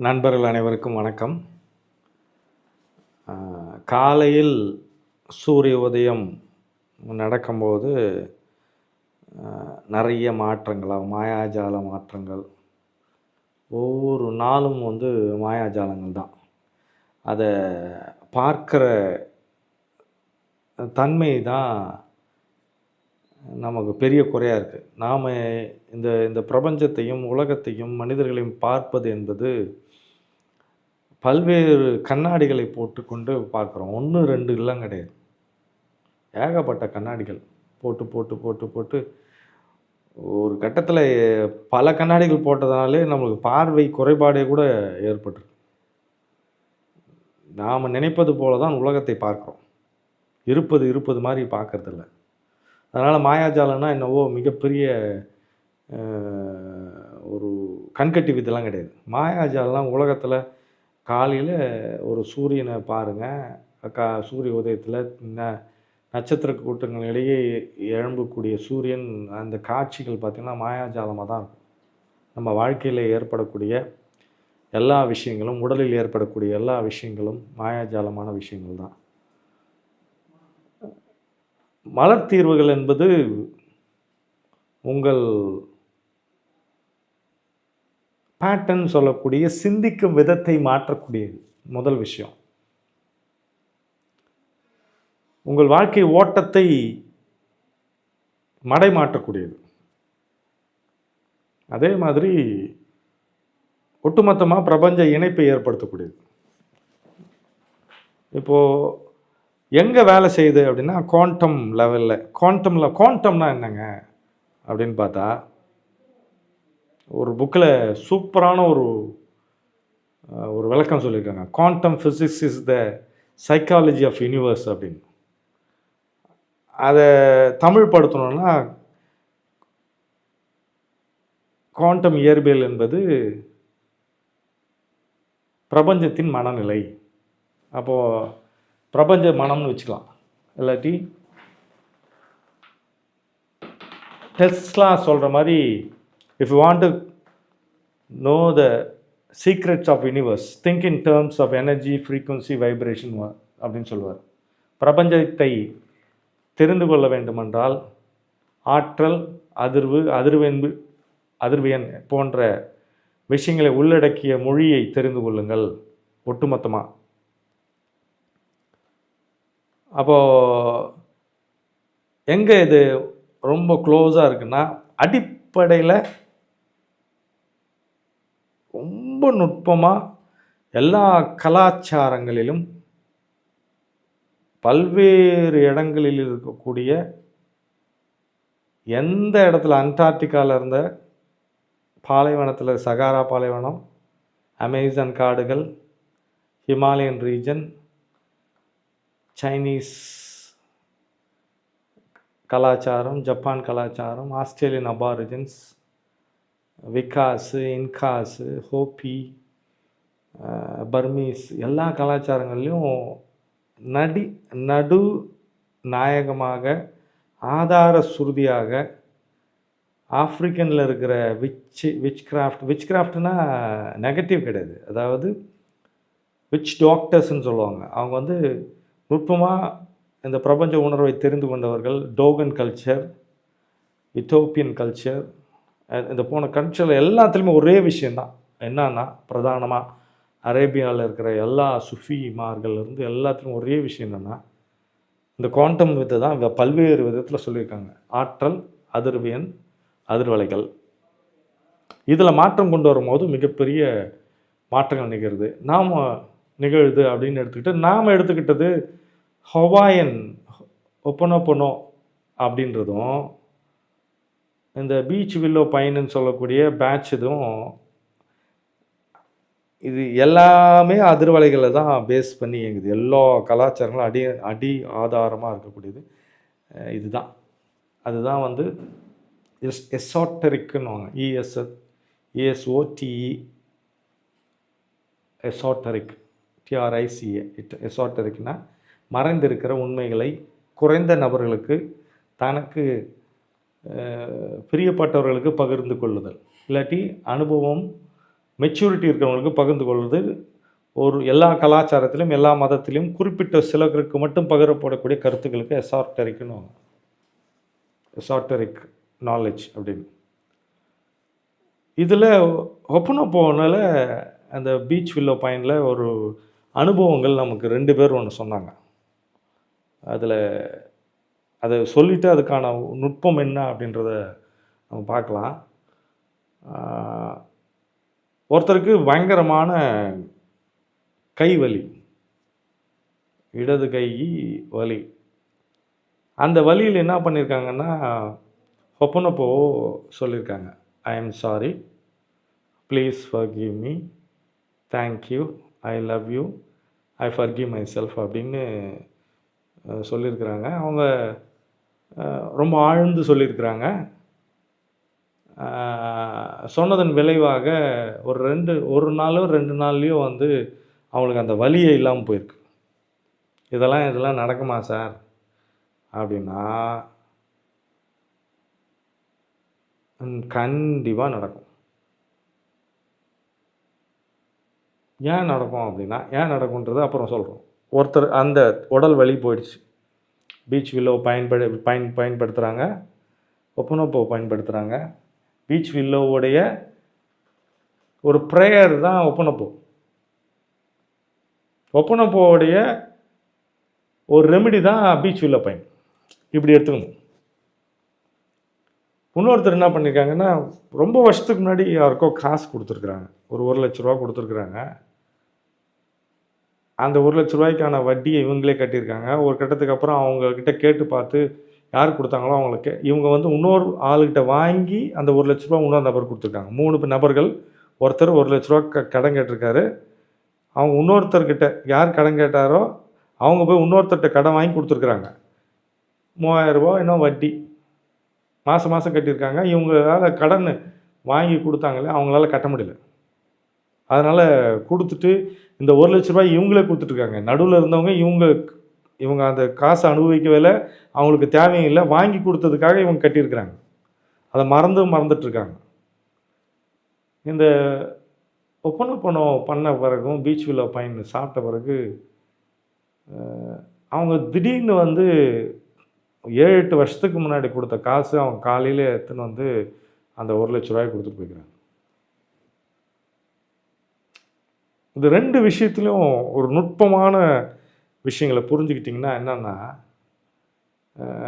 நண்பர்கள் அனைவருக்கும் வணக்கம். காலையில் சூரிய உதயம் நடக்கும்போது நிறைய மாற்றங்கள் மாயாஜால மாற்றங்கள். ஒவ்வொரு நாளும் வந்து மாயாஜாலங்கள் தான். அதை பார்க்குற தன்மை தான் நமக்கு பெரிய குறையாக இருக்குது நாம் இந்த இந்த பிரபஞ்சத்தையும் உலகத்தையும் மனிதர்களையும் பார்ப்பது என்பது பல்வேறு கண்ணாடிகளை போட்டுக்கொண்டு பார்க்குறோம். ஒன்று ரெண்டு எல்லாம் கிடையாது. ஏகப்பட்ட கண்ணாடிகள் போட்டு போட்டு போட்டு போட்டு ஒரு கட்டத்தில் பல கண்ணாடிகள் போட்டதுனாலே நம்மளுக்கு பார்வை குறைபாடே கூட ஏற்பட்டுருக்கு. நாம் நினைப்பது போல தான் உலகத்தை பார்க்குறோம். இருப்பது இருப்பது மாதிரி பார்க்கறதில்ல. அதனால் மாயாஜாலம்னா என்னவோ மிகப்பெரிய ஒரு கண்கட்டி வித்தெல்லாம் கிடையாது. மாயாஜாலம்லாம் உலகத்தில் காலையில் ஒரு சூரியனை பாருங்கள் கா சூரிய உதயத்தில் ந நட்சத்திர கூட்டங்களிடையே எழும்பக்கூடிய சூரியன் அந்த காட்சிகள் பார்த்திங்கன்னா மாயாஜாலமாக தான் இருக்கும். நம்ம வாழ்க்கையில் ஏற்படக்கூடிய எல்லா விஷயங்களும் உடலில் ஏற்படக்கூடிய எல்லா விஷயங்களும் மாயாஜாலமான விஷயங்கள் தான். மலர் தீர்வுகள் என்பது உங்கள் பேட்டர்ன் சொல்லக்கூடிய சிந்திக்கும் விதத்தை மாற்றக்கூடியது. முதல் விஷயம். உங்கள் வாழ்க்கை ஓட்டத்தை மடை மாற்றக்கூடியது அதே மாதிரி ஒட்டுமொத்தமாக பிரபஞ்ச இணைப்பை ஏற்படுத்தக்கூடியது. இப்போது எங்கே வேலை செய்யுது அப்படின்னா குவாண்டம் லெவலில் குவாண்டமில் குவாண்டம்னா என்னங்க? அப்படின்னு பார்த்தா ஒரு புக்கில் சூப்பரான ஒரு ஒரு விளக்கம் சொல்லியிருக்காங்க. Quantum physics is the psychology of universe அப்படின்னு. அதை தமிழ் படுத்தணும்னா குவாண்டம் இயற்பியல் என்பது பிரபஞ்சத்தின் மனநிலை. அப்போது பிரபஞ்ச மனம்னு வச்சுக்கலாம். இல்லாட்டி டெஸ்ட்லாம் சொல்கிற மாதிரி if you want to know the secrets of universe think in terms of energy frequency vibration அப்படின்னு சொல்லுவார். பிரபஞ்சத்தை தெரிந்து கொள்ள வேண்டுமென்றால் ஆற்றல் அதிர்வு அதிர்வென்பு அதிர்வியன் போன்ற விஷயங்களை உள்ளடக்கிய மொழியை தெரிந்து கொள்ளுங்கள் ஒட்டுமொத்தமாக அப்போது எங்கே இது ரொம்ப க்ளோஸாக இருக்குன்னா அடிப்படையில் ரொம்ப நுட்பமாக எல்லா கலாச்சாரங்களிலும் பல்வேறு இடங்களில் இருக்கக்கூடிய எந்த இடத்துல அண்டார்டிகாவில் இருந்த பாலைவனத்தில் சகாரா பாலைவனம் அமேசான் காடுகள் ஹிமாலயன் ரீஜன் சைனீஸ் கலாச்சாரம் ஜப்பான் கலாச்சாரம் ஆஸ்திரேலியன் அபாரிஜன்ஸ் விகாஸு இன்காஸு ஹோப்பி பர்மீஸ் எல்லா கலாச்சாரங்கள்லையும் நடி நடு நாயகமாக ஆதார சுருதியாக ஆப்ரிக்கனில் இருக்கிற விச் விச் கிராஃப்ட் விச் கிராஃப்ட்னா நெகட்டிவ் கிடையாது. அதாவது விச் டாக்டர்ஸ்ன்னு சொல்லுவாங்க. அவங்க வந்து நுட்பமாக இந்த பிரபஞ்ச உணர்வை தெரிந்து கொண்டவர்கள் டோகன் கல்ச்சர் இத்தோப்பியன் கல்ச்சர் இந்த போன கல்ச்சரில் எல்லாத்துலேயுமே ஒரே விஷயந்தான் என்னன்னா பிரதானமாக அரேபியாவில் இருக்கிற எல்லா சுஃபிமார்கள்லேருந்து எல்லாத்துலேயும் ஒரே விஷயம் என்னென்னா இந்த குவாண்டம் வித்தை தான் பல்வேறு விதத்தில் சொல்லியிருக்காங்க. ஆற்றல் அதிர்வியன் அதிர்வலைகள். இதில் மாற்றம் கொண்டு வரும்போது மிகப்பெரிய மாற்றங்கள் நிகழ்து நாம் நிகழுது அப்படின்னு எடுத்துக்கிட்டு நாம் எடுத்துக்கிட்டது ஹவாயன் ஒப்பனோப்பனோ அப்படின்றதும் இந்த பீச் வில்லோ பைன்னு சொல்லக்கூடிய பேட்ச் இதுவும் இது எல்லாமே அதிர்வலைகளை தான் பேஸ் பண்ணி இயங்குது. எல்லா கலாச்சாரங்களும் அடி அடி ஆதாரமாக இருக்கக்கூடியது. இதுதான். அதுதான் வந்து எஸ் எஸாட்டரிக்குன்னுவாங்க E S E S O T E esoteric T R I C A it எஸாட்டரிக்னா மறைந்திருக்கிற உண்மைகளை குறைந்த நபர்களுக்கு தனக்கு பிரியப்பட்டவர்களுக்கு பகிர்ந்து கொள்ளுதல். இல்லாட்டி அனுபவம் மெச்சூரிட்டி இருக்கிறவங்களுக்கு பகிர்ந்து கொள்வது. ஒரு எல்லா கலாச்சாரத்திலும் எல்லா மதத்திலும் குறிப்பிட்ட சிலருக்கு மட்டும் பகிரப்படக்கூடிய கருத்துக்களுக்கு எசார்டரிக்னு எசார்டரிக் நாலேஜ் அப்படின்னு. இதில் ஒப்பனை போனால அந்த பீச் வில்லோ பாயிண்டில் ஒரு அனுபவங்கள் நமக்கு ரெண்டு பேர் ஒன்று சொன்னாங்க. அதில் அதை சொல்லிவிட்டு அதுக்கான நுட்பம் என்ன அப்படின்றத நம்ம பார்க்கலாம். ஒருத்தருக்கு பயங்கரமான கை வலி இடது கை வலி. அந்த வலியில் என்ன பண்ணியிருக்காங்கன்னா ஒப்பனப்போ சொல்லியிருக்காங்க I am sorry please forgive me thank you I love you I forgive myself அப்படின்னு சொல்லியிருக்கிறாங்க. அவங்க ரொம்ப ஆழ்ந்து சொல்லியிருக்கிறாங்க. சொன்னதன் விளைவாக ஒரு ரெண்டு ஒரு நாளோ ரெண்டு நாள்லேயோ வந்து அவங்களுக்கு அந்த வலியே இல்லாமல் போயிருக்கு. இதெல்லாம் இதெல்லாம் நடக்குமா சார்? அப்படின்னா கண்டிப்பாக நடக்கும். ஏன் நடக்கும் அப்படின்னா ஏன் நடக்கும்ன்றது அப்புறம் சொல்கிறோம் ஒருத்தர் அந்த உடல் வலி போயிடுச்சு. பீச் வில்லோ பயன்படு பயன் பயன்படுத்துகிறாங்க ஒப்பனோப்போவை பயன்படுத்துகிறாங்க பீச் வில்லோவுடைய ஒரு ப்ரேயர் தான் ஒப்பனப்போ ஒப்பனப்போவுடைய ஒரு ரெமெடி தான் பீச் வில்லோ பயன். இப்படி எடுத்துக்கணும். இன்னொருத்தர் என்ன பண்ணியிருக்காங்கன்னா ரொம்ப வருஷத்துக்கு முன்னாடி யாருக்கோ காசு கொடுத்துருக்குறாங்க. ஒரு ஒரு லட்ச ரூபா கொடுத்துருக்குறாங்க. அந்த ஒரு லட்ச ரூபாய்க்கான வட்டியை இவங்களே கட்டியிருக்காங்க. ஒரு கட்டத்துக்கு அப்புறம் அவங்கக்கிட்ட கேட்டு பார்த்து யார் கொடுத்தாங்களோ அவங்களுக்கு இவங்க வந்து இன்னொரு ஆளுகிட்ட வாங்கி அந்த ஒரு லட்ச ரூபா இன்னொரு நபர் கொடுத்துருக்காங்க. மூணு நபர்கள் ஒருத்தர் ஒரு லட்ச ரூபா க கடன் கேட்டிருக்காரு. அவங்க இன்னொருத்தர்கிட்ட யார் கடன் கேட்டாரோ அவங்க போய் இன்னொருத்தர்கிட்ட கடன் வாங்கி கொடுத்துருக்குறாங்க. மூவாயிரரூபா இன்னும் வட்டி. மாதம் மாதம் கட்டியிருக்காங்க. இவங்களால கடன் வாங்கி கொடுத்தாங்களே அவங்களால கட்ட முடியல. அதனால் கொடுத்துட்டு இந்த ஒரு லட்ச ரூபாய் இவங்களே கொடுத்துட்ருக்காங்க. நடுவில் இருந்தவங்க இவங்க இவங்க அந்த காசை அனுபவிக்கவே இல்லை அவங்களுக்கு தேவையும் இல்லை வாங்கி கொடுத்ததுக்காக இவங்க கட்டியிருக்கிறாங்க. அதை மறந்து மறந்துட்டுருக்காங்க இந்த ஒப்பனை பணம் பண்ண பிறகும் பீச் வில்லோ பைன் சாப்பிட்ட பிறகு அவங்க திடீர்னு வந்து ஏழு எட்டு வருஷத்துக்கு முன்னாடி கொடுத்த காசு அவங்க காலையில் எடுத்துன்னு வந்து அந்த ஒரு லட்ச ரூபாய் கொடுத்துட்டு போய்க்கிறாங்க. இந்த ரெண்டு விஷயத்துலையும் ஒரு நுட்பமான விஷயங்களை புரிஞ்சுக்கிட்டிங்கன்னா என்னென்னா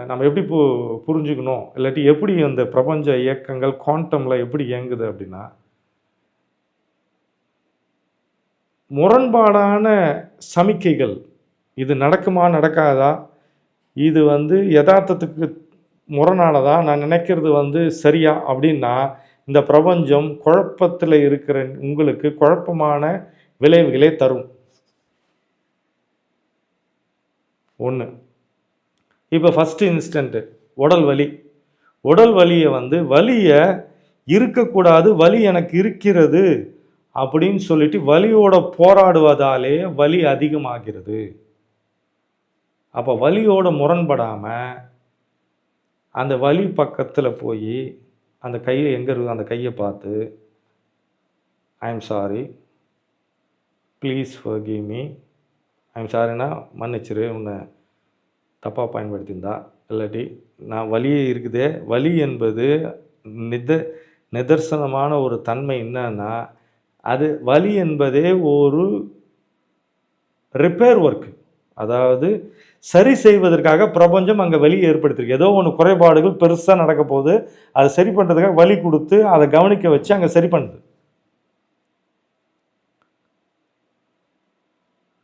நம்ம எப்படி பு புரிஞ்சுக்கணும்? இல்லாட்டி எப்படி அந்த பிரபஞ்ச இயக்கங்கள் குவாண்டமில் எப்படி இயங்குது அப்படின்னா முரண்பாடான சமிக்கைகள் இது நடக்குமா நடக்காதா? இது வந்து யதார்த்தத்துக்கு முரணானதா? நான் நினைக்கிறது வந்து சரியா? அப்படின்னா இந்த பிரபஞ்சம் குழப்பத்தில் இருக்கிற உங்களுக்கு குழப்பமான விளைவுகளே தரும். ஒன்று இப்போ ஃபஸ்ட்டு இன்ஸ்டண்ட்டு உடல் வலி. உடல் வலியை வந்து வலியை இருக்கக்கூடாது வலி எனக்கு இருக்கிறது அப்படின்னு சொல்லிட்டு வலியோட போராடுவதாலே வலி அதிகமாகிறது. அப்போ வலியோட முரண்படாமல் அந்த வலி பக்கத்தில் போய் அந்த கையில் எங்கே இருக்குது அந்த கையை பார்த்து I am sorry please forgive me I'm am சாரினா மன்னிச்சிரு உன்னை தப்பாக பயன்படுத்தியிருந்தா. இல்லாட்டி நான் வலி இருக்குதே வலி என்பது நித நிதர்சனமான ஒரு தன்மை என்னன்னா அது வலி என்பதே ஒரு ரிப்பேர் ஒர்க்கு அதாவது சரி செய்வதற்காக பிரபஞ்சம் அங்கே வலி ஏற்படுத்தியிருக்கு. ஏதோ ஒன்று குறைபாடுகள் பெருசாக நடக்க போகுது அதை சரி பண்ணுறதுக்காக வலி கொடுத்து அதை கவனிக்க வச்சு அங்கே சரி பண்ணுது.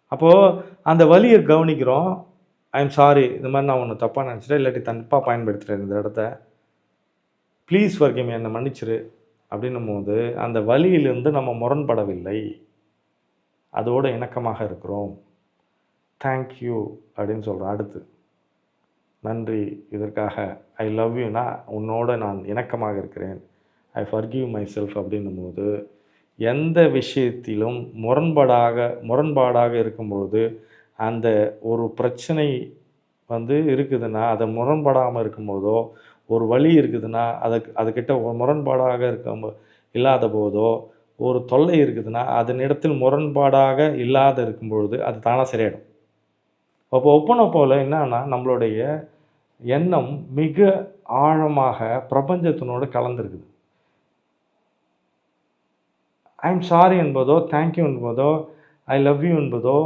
அப்போது அந்த வலியை கவனிக்கிறோம். ஐ எம் சாரி இந்த மாதிரி நான் ஒன்று தப்பாக நினச்சிட்டேன். இல்லாட்டி தப்பாக பயன்படுத்துகிறேன் இந்த இடத்த. ப்ளீஸ் forgive என்னை மன்னிச்சிரு அப்படின்னும் போது அந்த வழியிலிருந்து நம்ம முரண்படவில்லை. அதோடு இணக்கமாக இருக்கிறோம். தேங்க்யூ அப்படின்னு சொல்கிறோம் அடுத்து. நன்றி இதற்காக ஐ லவ் யூனா உன்னோட நான் இணக்கமாக இருக்கிறேன். ஐ ஃபர்கிவ் மை செல்ஃப் அப்படின்னும் போது எந்த விஷயத்திலும் முரண்பாடாக முரண்பாடாக இருக்கும்பொழுது அந்த ஒரு பிரச்சனை வந்து இருக்குதுன்னா அதை முரண்படாமல் இருக்கும்போதோ ஒரு வழி இருக்குதுன்னா அதுக்கு அதுக்கிட்ட முரண்பாடாக இருக்கும் இல்லாத போதோ ஒரு தொல்லை இருக்குதுன்னா அதனிடத்தில் முரண்பாடாக இல்லாத இருக்கும் பொழுது அது தானாக சரியாயிடும். அப்போ ஒப்பனை போல் என்னன்னா நம்மளுடைய எண்ணம் மிக ஆழமாக பிரபஞ்சத்தினோடு கலந்துருக்குது. ஐம் சாரி என்பதோ தேங்க்யூ என்பதோ ஐ லவ் யூ என்பதோ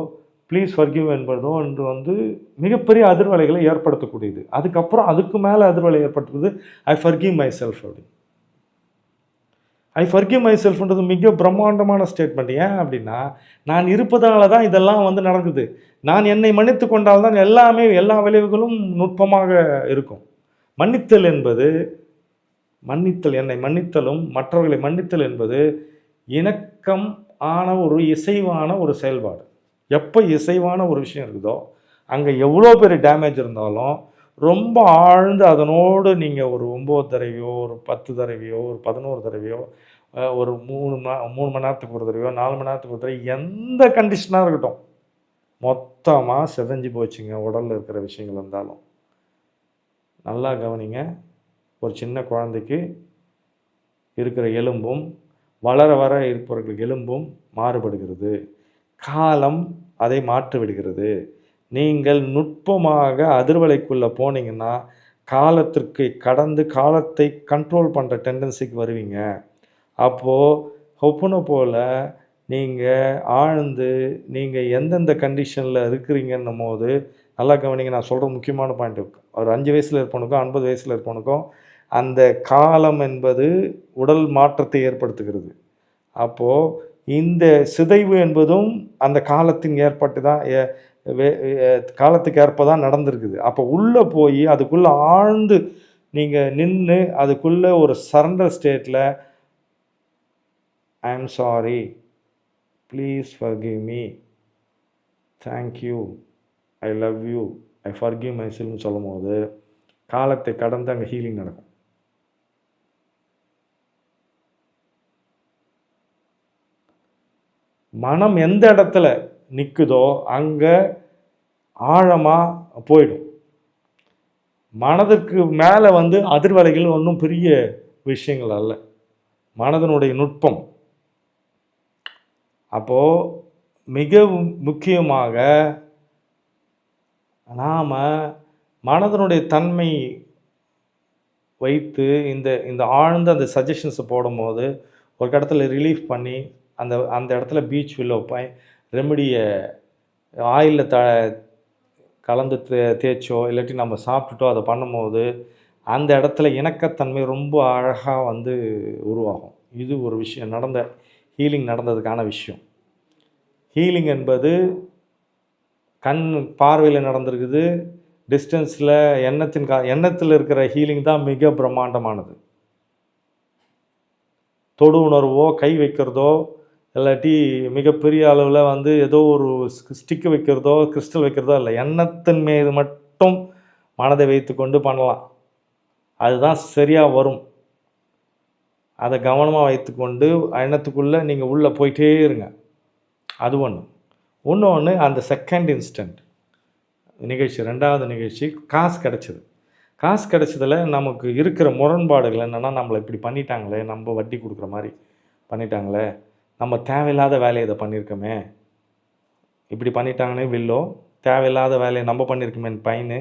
ப்ளீஸ் ஃபர்கிவ் என்பதோ என்று வந்து மிகப்பெரிய அதிர்வலைகளை ஏற்படுத்தக்கூடியது. அதுக்கப்புறம் அதுக்கு மேலே அதிர்வலை ஏற்படுத்துறது ஐ ஃபர்கிவ் மை செல்ஃப் அப்படி. ஐ ஃபர்கிவ் மை செல்ஃப்ன்றது மிக பிரம்மாண்டமான ஸ்டேட்மெண்ட் ஏன் அப்படின்னா நான் இருப்பதனால தான் இதெல்லாம் வந்து நடக்குது. நான் என்னை மன்னித்து கொண்டால் தான் எல்லாமே எல்லா விளைவுகளும் நுட்பமாக இருக்கும். மன்னித்தல் என்பது மன்னித்தல் என்னை மன்னித்தலும் மற்றவர்களை மன்னித்தல் என்பது இணக்கம் ஆன ஒரு இசைவான ஒரு செயல்பாடு. எப்போ இசைவான ஒரு விஷயம் இருக்குதோ அங்கே எவ்வளோ பெரிய டேமேஜ் இருந்தாலும் ரொம்ப ஆழ்ந்து அதனோடு நீங்கள் ஒரு ஒம்பது தடவையோ ஒரு பத்து தடவையோ ஒரு பதினோரு தடவையோ ஒரு மூணு மூணு மணி நேரத்துக்கு ஒரு தடவையோ நாலு மணி நேரத்துக்கு ஒரு தடவை எந்த கண்டிஷனாக இருக்கட்டும் மொத்தமாக செதஞ்சு போச்சுங்க உடலில் இருக்கிற விஷயங்கள் இருந்தாலும். நல்லா கவனிங்க. ஒரு சின்ன குழந்தைக்கு இருக்கிற எலும்பும் வளர வர இருப்பவர்கள் எலும்பும் மாறுபடுகிறது. காலம் அதை மாற்றிவிடுகிறது. நீங்கள் நுட்பமாக அதிர்வலைக்குள்ளே போனீங்கன்னா காலத்திற்கு கடந்து காலத்தை கண்ட்ரோல் பண்ணுற டெண்டன்சிக்கு வருவீங்க. அப்போது ஒப்புனை போல் நீங்கள் ஆழ்ந்து நீங்கள் எந்தெந்த கண்டிஷனில் இருக்கிறீங்கன்னும் போது நல்லா கவனிங்க நான் சொல்கிற முக்கியமான பாயிண்ட் ஒரு அஞ்சு வயசில் இருப்பவனுக்கும் ஐம்பது வயசில் இருப்பவனுக்கும் அந்த காலம் என்பது உடல் மாற்றத்தை ஏற்படுத்துகிறது. அப்போது இந்த சிதைவு என்பதும் அந்த காலத்தின் ஏற்பட்டு தான் ஏ- வே- காலத்துக்கு ஏற்ப தான் நடந்திருக்குது. அப்போ உள்ளே போய் அதுக்குள்ளே ஆழ்ந்து நீங்கள் நின்று அதுக்குள்ளே ஒரு சரண்டர் ஸ்டேட்டில் I am sorry please forgive me thank you I love you I forgive my செல்னு சொல்லும் போது காலத்தை கடந்து அங்கே ஹீலிங் நடக்கும். மனம் எந்த இடத்துல நிற்குதோ அங்கே ஆழமாக போயிடும். மனதுக்கு மேலே வந்து அதிர்வலைகள் ஒன்றும் பெரிய விஷயங்கள் அல்ல. மனதனுடைய நுட்பம். அப்போது மிக முக்கியமாக நாம் மனதனுடைய தன்மை வைத்து இந்த இந்த ஆழ்ந்த அந்த சஜஷன்ஸை போடும்போது ஒரு இடத்துல ரிலீஃப் பண்ணி அந்த அந்த இடத்துல பீச் வில்லோ பாய் ரெமடியை ஆயிலில் த கலந்து தே தேய்ச்சோ இல்லாட்டி நம்ம சாப்பிட்டுட்டோ அதை பண்ணும்போது அந்த இடத்துல இணக்கத்தன்மை ரொம்ப அழகாக வந்து உருவாகும். இது ஒரு விஷயம் நடந்த ஹீலிங் நடந்ததுக்கான விஷயம். ஹீலிங் என்பது கண் பார்வையில் நடந்திருக்குது டிஸ்டன்ஸில் எண்ணத்தின் கா எண்ணத்தில் இருக்கிற ஹீலிங் தான் மிக பிரம்மாண்டமானது. தொடு உணர்வோ கை வைக்கிறதோ இல்லாட்டி மிகப்பெரிய அளவில் வந்து ஏதோ ஒரு ஸ்டிக்கு வைக்கிறதோ கிறிஸ்டல் வைக்கிறதோ இல்லை எண்ணத்தின் மீது மட்டும் மனதை வைத்துக்கொண்டு பண்ணலாம். அதுதான் சரியாக வரும். அதை கவனமாக வைத்துக்கொண்டு எண்ணத்துக்குள்ளே நீங்கள் உள்ளே போயிட்டே இருங்க. அது ஒன்று இன்னொன்று அந்த செகண்ட் இன்ஸ்டன்ட் நிகழ்ச்சி ரெண்டாவது நிகழ்ச்சி காசு கிடச்சிது. காசு கிடச்சதில் நமக்கு இருக்கிற முரண்பாடுகள் என்னென்னா நம்மளை இப்படி பண்ணிட்டாங்களே நம்ம வட்டி கொடுக்குற மாதிரி பண்ணிட்டாங்களே நம்ம தேவையில்லாத வேலையை இதை பண்ணியிருக்கோமே. இப்படி பண்ணிட்டாங்கன்னே வில்லோ தேவையில்லாத வேலையை நம்ம பண்ணியிருக்கோமேன்னு பையனு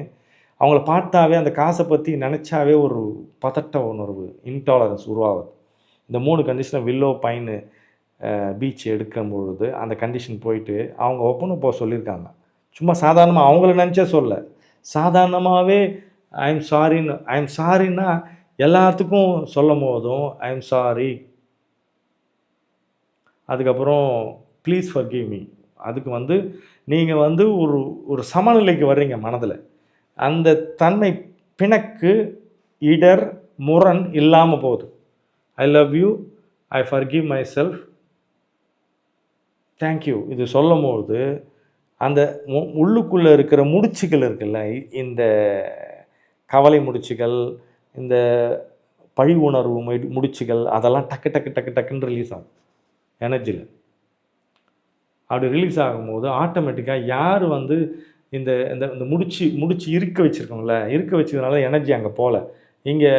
அவங்கள பார்த்தாவே அந்த காசை பற்றி நினச்சாவே ஒரு பதட்ட உணர்வு இன்டாலரன்ஸ் உருவாகுது. இந்த மூணு கண்டிஷனை வில்லோ பைனு பீச் எடுக்கும் பொழுது அந்த கண்டிஷன் போயிட்டு அவங்க ஒப்பனும் போக சொல்லியிருக்காங்க. சும்மா சாதாரணமாக அவங்கள நினச்சே சொல்ல. சாதாரணமாகவே ஐ எம் சாரின்னு ஐ எம் சாரின்னா எல்லாத்துக்கும் சொல்லும் போதும் ஐ எம் சாரி அதுக்கப்புறம் ப்ளீஸ் ஃபர்கிவ் மீ அதுக்கு வந்து நீங்கள் வந்து ஒரு ஒரு சமநிலைக்கு வர்றீங்க மனதில். அந்த தன்மை பிணக்கு இடர் முரண் இல்லாமல் போகுது. I love you I forgive myself thank you இது சொல்லும் போது அந்த உள்ளுக்குள்ளே இருக்கிற முடிச்சுகள் இருக்குல்ல இந்த கவலை முடிச்சுகள் இந்த பழி உணர்வு முடிச்சுகள் அதெல்லாம் டக்கு டக்கு டக்கு டக்குன்னு ரிலீஸ் ஆகும். எனர்ஜியில் அப்படி ரிலீஸ் ஆகும்போது ஆட்டோமேட்டிக்காக யார் வந்து இந்த இந்த இந்த முடிச்சு முடிச்சு இருக்க வச்சுருக்கோம்ல இருக்க வச்சதுனால எனர்ஜி அங்கே போகல இங்கே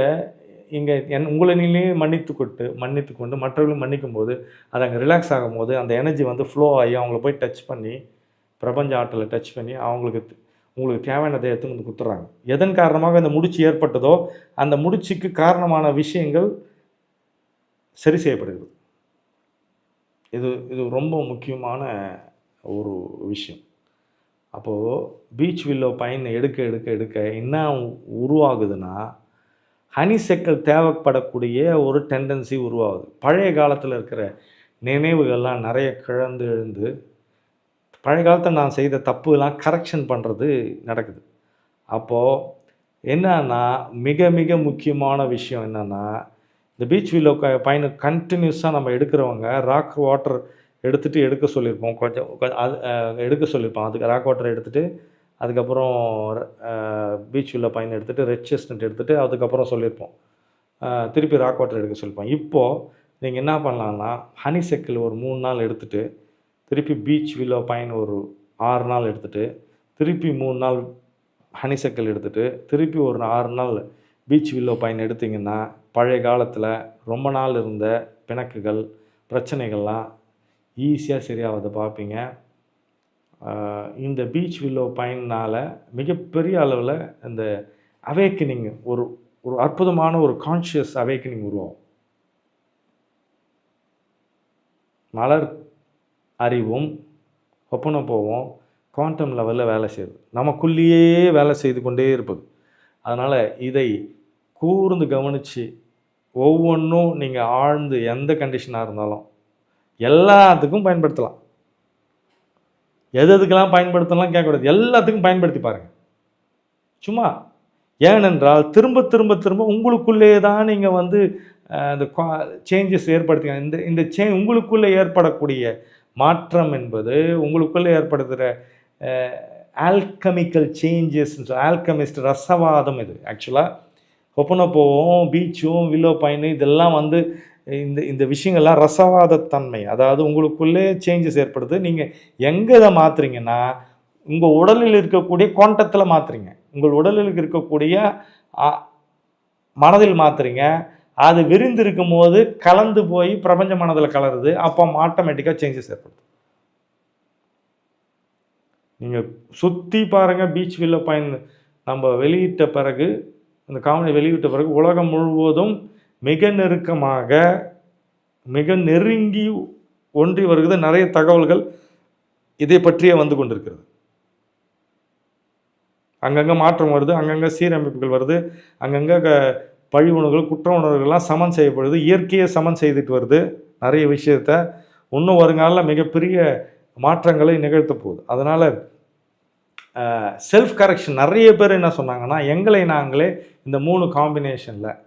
இங்கே என் உங்களை நீங்களே மன்னித்து கொட்டு மன்னித்து கொண்டு மற்றவர்களும் மன்னிக்கும் போது அது அங்கே ரிலாக்ஸ் ஆகும் போது அந்த எனர்ஜி வந்து ஃப்ளோ ஆகி அவங்கள போய் டச் பண்ணி பிரபஞ்ச ஆற்றலை டச் பண்ணி அவங்களுக்கு உங்களுக்கு தேவையானதை எடுத்து வந்து கொடுத்துட்றாங்க. எதன் காரணமாக இந்த முடிச்சு ஏற்பட்டதோ அந்த முடிச்சுக்கு காரணமான விஷயங்கள் சரி செய்யப்படுகிறது. இது இது ரொம்ப முக்கியமான ஒரு விஷயம். அப்போது பீச் வில்லோ பயன் எடுக்க எடுக்க எடுக்க என்ன உருவாகுதுன்னா ஹனிசெக்கல் தேவைப்படக்கூடிய ஒரு டெண்டன்சி உருவாகுது. பழைய காலத்தில் இருக்கிற நினைவுகள்லாம் நிறைய கிழந்து எழுந்து பழைய காலத்தில் நான் செய்த தப்புலாம் கரெக்ஷன் பண்ணுறது நடக்குது. அப்போது என்னன்னா மிக மிக முக்கியமான விஷயம் என்னென்னா இந்த பீச் வில்லோ க பயணு கண்டினியூஸாக நம்ம எடுக்கிறவங்க ராக் வாட்டர் எடுத்துகிட்டு எடுக்க சொல்லியிருப்போம். கொஞ்சம் அது எடுக்க சொல்லியிருப்போம் அதுக்கு ராக் வாட்டர் எடுத்துகிட்டு அதுக்கப்புறம் பீச் வில்லோ பயன் எடுத்துகிட்டு ரெட் செஸ்னட் எடுத்துகிட்டு அதுக்கப்புறம் சொல்லியிருப்போம். திருப்பி ராக் வாட்டர் எடுக்க சொல்லியிருப்போம். இப்போது நீங்கள் என்ன பண்ணலான்னா ஹனி செக்கில் ஒரு மூணு நாள் எடுத்துகிட்டு திருப்பி பீச் வில்லோ பயன் ஒரு ஆறு நாள் எடுத்துகிட்டு திருப்பி மூணு நாள் ஹனிசக்கல் எடுத்துகிட்டு திருப்பி ஒரு ஆறு நாள் பீச் வில்லோ பயன் எடுத்தீங்கன்னா பழைய காலத்தில் ரொம்ப நாள் இருந்த பிணக்குகள் பிரச்சனைகள்லாம் ஈஸியாக சரியாவதை பார்ப்பீங்க. இந்த பீச் வில்லோ பயனால் மிகப்பெரிய அளவில் இந்த அவேக்கனிங் ஒரு ஒரு அற்புதமான ஒரு கான்ஷியஸ் அவேக்கனிங் உருவாகும். மலர் அறிவும் ஒப்பனை போவோம் குவாண்டம் லெவலில் வேலை செய்யுது. நமக்குள்ளேயே வேலை செய்து கொண்டே இருப்பது. அதனால் இதை கூர்ந்து கவனித்து ஒவ்வொன்றும் நீங்கள் ஆழ்ந்து எந்த கண்டிஷனாக இருந்தாலும் எல்லாத்துக்கும் பயன்படுத்தலாம். எது எதுக்கெல்லாம் பயன்படுத்தலாம் கேட்கக்கூடாது. எல்லாத்துக்கும் பயன்படுத்தி பாருங்கள் சும்மா ஏனென்றால் திரும்ப திரும்ப திரும்ப உங்களுக்குள்ளே தான் நீங்கள் வந்து அஹ், அந்த சேஞ்சஸ் ஏற்படுத்திக்கலாம் இந்த இந்த சே உங்களுக்குள்ளே ஏற்படக்கூடிய மாற்றம் என்பது உங்களுக்குள்ளே ஏற்படுத்துகிற ஆல்கமிக்கல் சேஞ்சஸ் ஆல்கமிஸ்ட் ரசவாதம் இது. ஆக்சுவலாக ஒப்பனப்போவும் பீச்சும் வில்லோ பைனு இதெல்லாம் வந்து இந்த இந்த விஷயங்கள்லாம் ரசவாதத்தன்மை. அதாவது உங்களுக்குள்ளே சேஞ்சஸ் ஏற்படுது. நீங்கள் எங்கே இதை மாற்றுறீங்கன்னா உங்கள் உடலில் இருக்கக்கூடிய கோண்டத்தில் மாற்றுறீங்க உங்கள் உடலில் இருக்கக்கூடிய மனதில் மாற்றுறீங்க அது விரிந்திருக்கும் போது கலந்து போய் பிரபஞ்ச மனதில் கலருது. அப்போ ஆட்டோமேட்டிக்காக சேஞ்சஸ் ஏற்படுது. நீங்கள் சுற்றி பாருங்கள் பீச் வில்ல பயன் நம்ம வெளியிட்ட பிறகு இந்த காமெடி வெளியிட்ட பிறகு உலகம் முழுவதும் மிக நெருக்கமாக மிக நெருங்கி ஒன்றி வருகிறது. நிறைய தகவல்கள் இதை பற்றியே வந்து கொண்டிருக்கிறது. அங்கங்கே மாற்றம் வருது அங்கங்கே சீரமைப்புகள் வருது அங்கங்கே க பழி உணர்வுகள் குற்ற உணர்வுகள்லாம் சமன் செய்யப்படுது இயற்கையை சமன் செய்துட்டு வருது நிறைய விஷயத்த. இன்னும் வருங்காலில் மிகப்பெரிய மாற்றங்களை நிகழ்த்த போகுது. அதனால் செல்ஃப் கரெக்ஷன் நிறைய பேர் என்ன சொன்னாங்கன்னா எங்களை நாங்களே இந்த மூணு காம்பினேஷனில்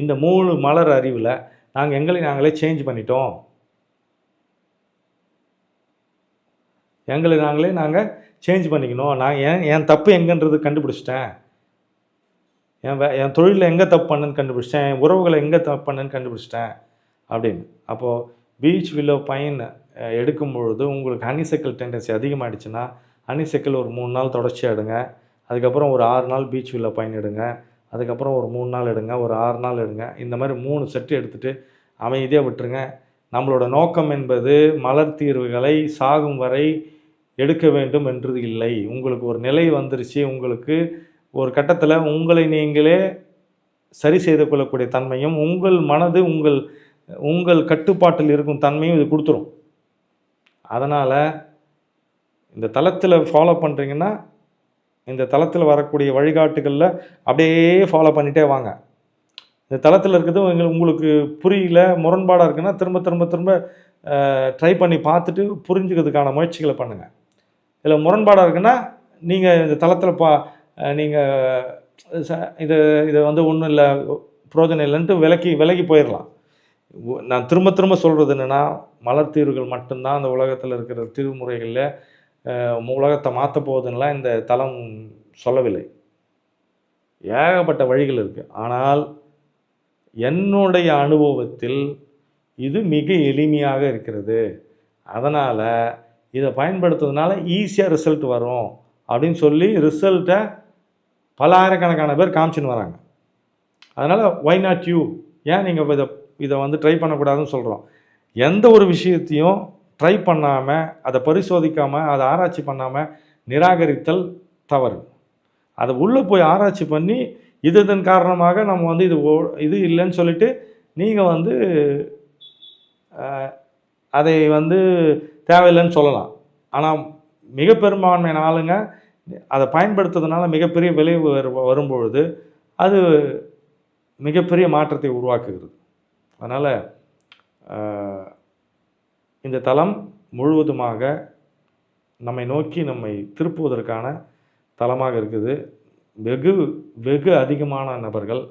இந்த மூணு மலர் அறிவில் நாங்கள் எங்களை நாங்களே சேஞ்ச் பண்ணிட்டோம். எங்களை நாங்களே நாங்கள் சேஞ்ச் பண்ணிக்கணும். நான் என் என் தப்பு எங்கன்றது கண்டுபிடிச்சிட்டேன். என் வே என் தொழிலில் எங்கே தப்பு பண்ணுன்னு கண்டுபிடிச்சிட்டேன். என் உறவுகளை எங்கே தப்பு பண்ணுன்னு கண்டுபிடிச்சிட்டேன். அப்படின்னு. அப்போது பீச் வில்லோ பையன் எடுக்கும் பொழுது உங்களுக்கு ஹனிசைக்கிள் டெண்டன்சி அதிகமாகிடுச்சுன்னா ஹனிசைக்கிள் ஒரு மூணு நாள் தொடர்ச்சியாக எடுங்க. அதுக்கப்புறம் ஒரு ஆறு நாள் பீச் வில்ல பைன் அதுக்கப்புறம் ஒரு மூணு நாள் எடுங்க. ஒரு ஆறு நாள் எடுங்க. இந்த மாதிரி மூணு செட்டு எடுத்துகிட்டு அமைதியாக விட்டுருங்க. நம்மளோட நோக்கம் என்பது மலர் தீர்வுகளை சாகும் வரை எடுக்க வேண்டும் என்றது இல்லை. உங்களுக்கு ஒரு நிலை வந்துருச்சு. உங்களுக்கு ஒரு கட்டத்தில் உங்களை நீங்களே சரி செய்து கொள்ளக்கூடிய தன்மையும் உங்கள் மனது உங்கள் உங்கள் கட்டுப்பாட்டில் இருக்கும் தன்மையும் இது கொடுத்துரும். அதனால் இந்த தளத்தில் ஃபாலோ பண்ணுறீங்கன்னா இந்த தளத்தில் வரக்கூடிய வழிகாட்டுகளில் அப்படியே ஃபாலோ பண்ணிகிட்டே வாங்க. இந்த தளத்தில் இருக்கிறது எங்களுக்கு உங்களுக்கு புரியல முரண்பாடாக இருக்குன்னா திரும்ப திரும்ப திரும்ப ட்ரை பண்ணி பார்த்துட்டு புரிஞ்சுக்கிறதுக்கான முயற்சிகளை பண்ணுங்கள் இதில் முரண்பாடாக இருக்குன்னா நீங்கள் இந்த தளத்தில் பா நீங்கள் இது இதை வந்து ஒன்றும் இல்லை பிரோஜனம் இல்லைன்ட்டு விலக்கி விலகி போயிடலாம் நான் திரும்ப திரும்ப சொல்கிறது என்னென்னா மலர் தீர்வுகள் மட்டும்தான் அந்த உலகத்தில் இருக்கிற தீர்வுமுறைகளில் உலகத்தை மாற்ற போகுதுன்னெலாம் இந்த தளம் சொல்லவில்லை. ஏகப்பட்ட வழிகள் இருக்குது ஆனால் என்னுடைய அனுபவத்தில் இது மிக எளிமையாக இருக்கிறது. அதனால் இதை பயன்படுத்துறதுனால ஈஸியாக ரிசல்ட் வரும் அப்படின்னு சொல்லி ரிசல்ட்டை பல ஆயிரக்கணக்கான பேர் காமிச்சின்னு வராங்க. அதனால் ஒய் நாட் யூ ஏன் நீங்கள் இதை இதை வந்து ட்ரை பண்ணக்கூடாதுன்னு சொல்கிறோம் எந்த ஒரு விஷயத்தையும் ட்ரை பண்ணாமல் அதை பரிசோதிக்காமல் அதை ஆராய்ச்சி பண்ணாமல் நிராகரித்தல் தவறு. அதை உள்ளே போய் ஆராய்ச்சி பண்ணி இது இதன் காரணமாக நம்ம வந்து இது ஓ- இது இல்லைன்னு சொல்லிட்டு நீங்கள் வந்து அதை வந்து தேவையில்லைன்னு சொல்லலாம். ஆனால் மிக பெரும்பான்மையான ஆளுங்க அதை பயன்படுத்துறதுனால மிகப்பெரிய விளைவு வரு வரும்பொழுது அது மிகப்பெரிய மாற்றத்தை உருவாக்குகிறது. அதனால் இந்த தளம் முழுவதுமாக நம்மை நோக்கி நம்மை திருப்புவதற்கான தளமாக இருக்குது. வெகு வெகு அதிகமான நபர்கள்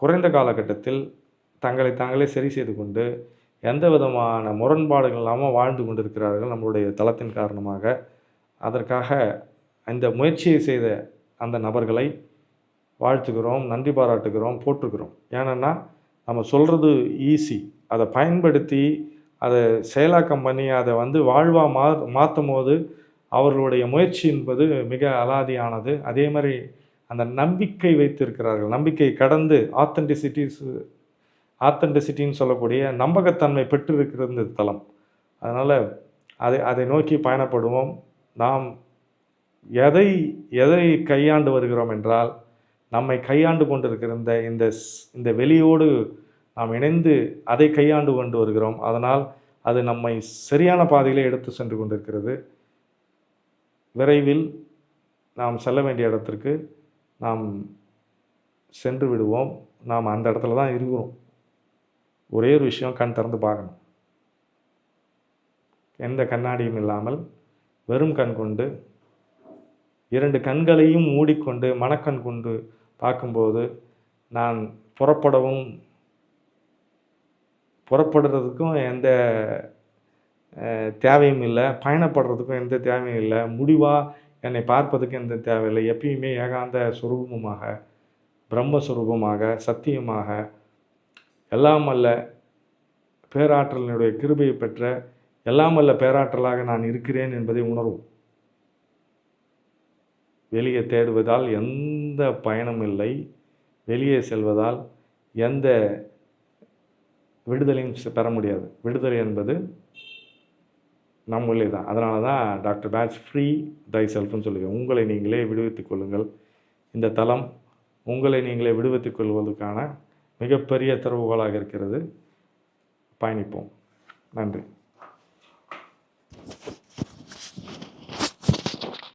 குறைந்த காலகட்டத்தில் தங்களை தாங்களே சரி செய்து கொண்டு எந்த விதமான முரண்பாடுகள் இல்லாமல் வாழ்ந்து கொண்டிருக்கிறார்கள் நம்மளுடைய தளத்தின் காரணமாக. அதற்காக இந்த முயற்சியை செய்த அந்த நபர்களை வாழ்த்துக்கிறோம் நன்றி பாராட்டுக்கிறோம் போட்டிருக்கிறோம் ஏன்னா நம்ம சொல்கிறது ஈஸி அதை பயன்படுத்தி அதை செயலாக்கம் பண்ணி அதை வந்து வாழ்வாக மா மாற்றும் போது அவர்களுடைய முயற்சி என்பது மிக அலாதியானது. அதே மாதிரி அந்த நம்பிக்கை வைத்திருக்கிறார்கள். நம்பிக்கை கடந்து ஆத்தென்டிசிட்டிஸ் ஆத்தென்டிசிட்டின்னு சொல்லக்கூடிய நம்பகத்தன்மை பெற்றிருக்கிறது இந்த தளம். அதனால் அதை அதை நோக்கி பயணப்படுவோம். நாம் எதை எதை கையாண்டு வருகிறோம் என்றால் நம்மை கையாண்டு கொண்டிருக்கிற இந்த இந்த இந்த வெளியோடு நாம் இணைந்து அதை கையாண்டு கொண்டு வருகிறோம். அதனால் அது நம்மை சரியான பாதையிலே எடுத்து சென்று கொண்டிருக்கிறது. விரைவில் நாம் செல்ல வேண்டிய இடத்திற்கு நாம் சென்று விடுவோம். நாம் அந்த இடத்துல தான் இருக்கிறோம். ஒரே ஒரு விஷயம் கண் திறந்து பார்க்கணும். எந்த கண்ணாடியும் இல்லாமல் வெறும் கண் கொண்டு இரண்டு கண்களையும் மூடிக்கொண்டு மனக்கண் கொண்டு பார்க்கும்போது நான் புறப்படவும் புறப்படுறதுக்கும் எந்த தேவையும் இல்லை. பயணப்படுறதுக்கும் எந்த தேவையும் இல்லை. முடிவாக என்னை பார்ப்பதுக்கு எந்த தேவையில்லை எப்பயுமே ஏகாந்த சுரூபமாக பிரம்மஸ்வரூபமாக சத்தியமாக எல்லாம் அல்ல பேராற்றலினுடைய கிருபையை பெற்ற எல்லாம் அல்ல பேராற்றலாக நான் இருக்கிறேன் என்பதை உணர்வோம். வெளியே தேடுவதால் எந்த எந்த பயனும் இல்லை. வெளியே செல்வதால் எந்த விடுதலையும் செ- பெற முடியாது. விடுதலை என்பது நம்மளே தான். அதனால தான் டாக்டர் பேட்ச் ஃப்ரீ தை செல்ஃப்னு சொல்லுவேன் உங்களை நீங்களே விடுவித்துக் கொள்ளுங்கள். இந்த தளம் உங்களை நீங்களே விடுவித்துக் கொள்வதற்கான மிகப்பெரிய திறவுகோலாக இருக்கிறது. பயணிப்போம். நன்றி.